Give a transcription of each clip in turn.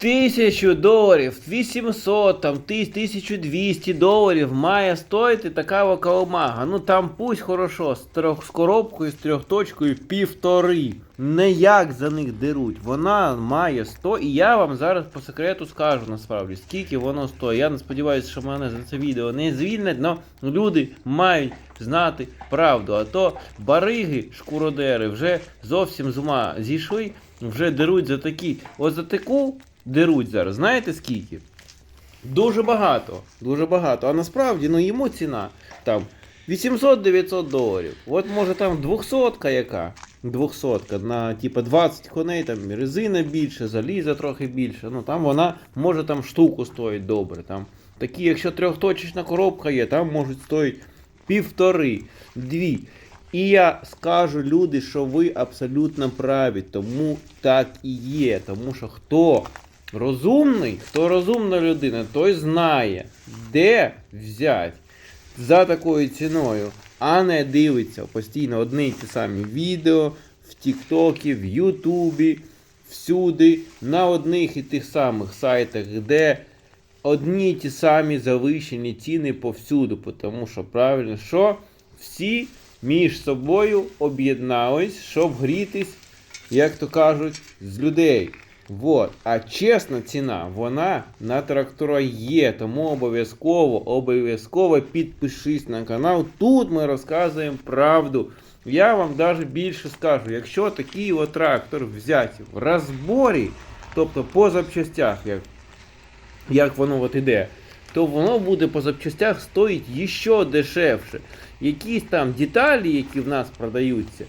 1000 доларів, 800, там, 1200 доларів має стоїти така вакаомага. Ну там пусть хорошо, з, трьох, з коробкою, з трьохточкою півтори. Не як за них деруть. Вона має 100, і я вам зараз по секрету скажу насправді, скільки воно стоїть. Я не сподіваюся, що мене за це відео не звільнять, але люди мають знати правду. А то бариги, шкуродери вже зовсім з ума зійшли, вже деруть за такі. Ось за таку деруть зараз. Знаєте скільки? Дуже багато. Дуже багато. А насправді ну йому ціна там 800-900 доларів. От може там 200 яка. 200 на типа 20 коней, там резина більше, заліза трохи більше. Ну там вона може там штуку стоїть добре. Там такі, якщо трьохточечна коробка є, там можуть стоїть півтори, дві. І я скажу люди, що ви абсолютно праві, тому так і є. Тому що хто розумний, хто розумна людина, той знає, де взяти за такою ціною, а не дивиться постійно одні й ті самі відео в Тіктокі, в Ютубі, всюди, на одних і тих самих сайтах, де одні й ті самі завищені ціни повсюду. Тому що правильно, що всі між собою об'єднались, щоб грітись, як то кажуть, з людей. Вот. А чесна ціна, вона на трактора є. Тому обов'язково, обов'язково підпишись на канал. Тут ми розказуємо правду. Я вам навіть більше скажу, якщо такий от трактор взяти в розборі, тобто по запчастях, як, як воно от іде, то воно буде по запчастях стоїть ще дешевше. Якісь там деталі, які в нас продаються,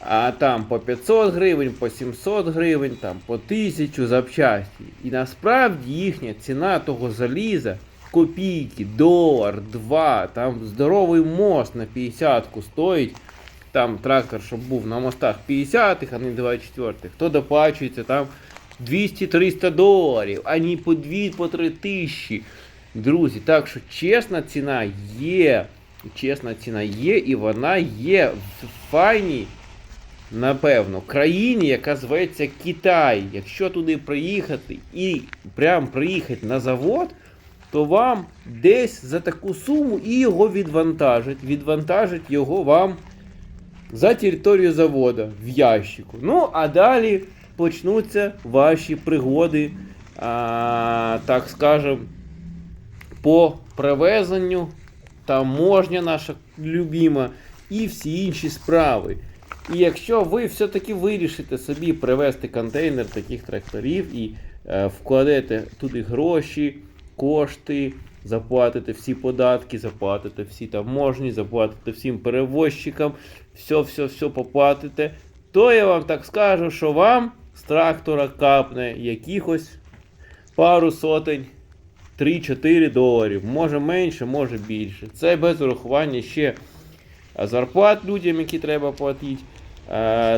а там по 500 гривень, по 700 гривень, там по 1000 запчасті. І насправді їхня ціна того заліза копійки, долар, два, там здоровий мост на 50-ку стоїть. Там трактор, щоб був на мостах 50-х, а не 24-х, то доплачується там 200-300 доларів, а не по 2 по 3 тисячі. Друзі, так що чесна ціна є. Чесна ціна є, і вона є в файній, напевно, країні, яка зветься Китай. Якщо туди приїхати і прям приїхати на завод, то вам десь за таку суму і його відвантажать. Відвантажать його вам за територію заводу в ящику. Ну, а далі почнуться ваші пригоди, а, так скажем, по привезенню, таможня наша любима і всі інші справи. І якщо ви все-таки вирішите собі привезти контейнер таких тракторів і е, вкладете туди гроші, кошти, заплатите всі податки, заплатите всі таможні, заплатите всім перевозчикам, все-все-все поплатите, то я вам так скажу, що вам з трактора капне якихось пару сотень 3-4 доларів, може менше, може більше. Це без урахування ще зарплат людям, які треба платити,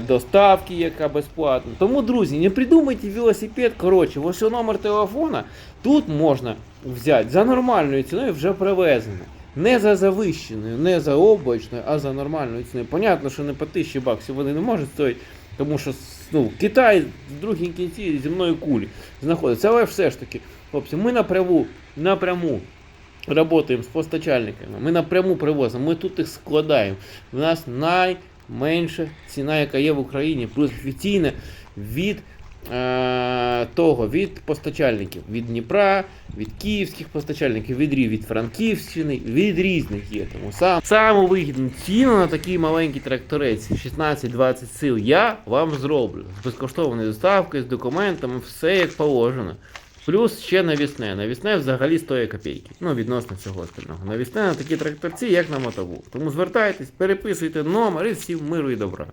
доставки, яка безплатна. Тому, друзі, не придумайте велосипед. Коротше, ось номер телефона тут можна взяти за нормальною ціною вже привезене. Не за завищеною, не за облачною, а за нормальною ціною. Понятно, що не по 1000 баксів вони не можуть стоїти, тому що ну, Китай в другій кінці земної кулі знаходиться. Але все ж таки, хлопці, ми напряму, напряму працюємо з постачальниками, ми напряму привозимо, ми тут їх складаємо. У нас найменша ціна, яка є в Україні, плюс офіційна від е, того, від постачальників, від Дніпра, від київських постачальників, від, від Франківщини, від різних є. Тому сам, саму вигідну ціну на такий маленький тракторець 16-20 сил я вам зроблю. З безкоштовною доставкою, з документами, все як положено. Плюс ще навісне. Навісне взагалі стоїть копійки. Ну, відносно цього остального. Навісне на такі тракторці, як на мотову. Тому звертайтесь, переписуйте номер і всім миру і добра.